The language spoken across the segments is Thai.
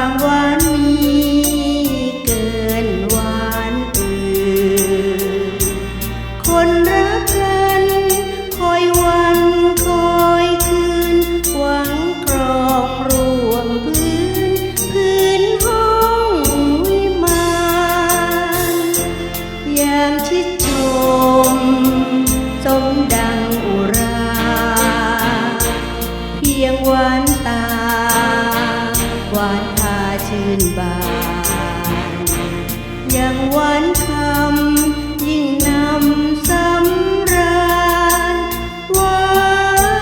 ความหวานมีเกินหวานอื่น คนรักกันคอยวันคอยคืน หวังครองรวมพื้น พื้นห้องวิมานยามชิดชม สมดัง นบางหวานคำยิ่งนำสำราญหวา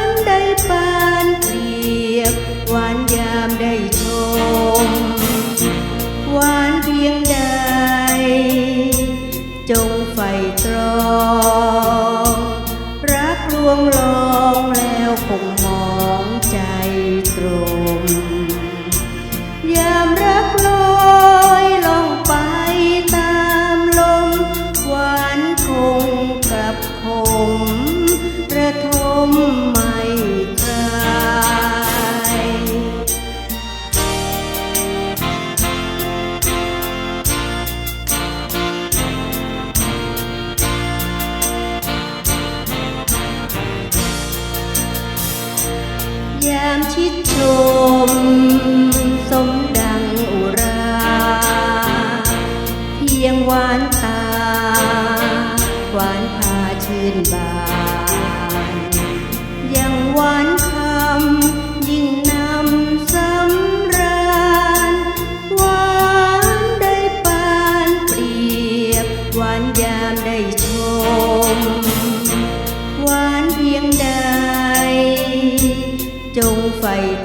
นได้ปานเปรียบหวานยามได้ชมหวานเพียงใด จงไฟตรอง รักลวงลอ ชิดชม สมดังอุรา เพียงหวานตา หวานพาชื่นบาน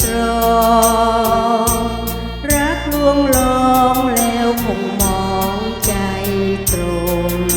ตรองรักลวงลองแล้วคงมองใจตรง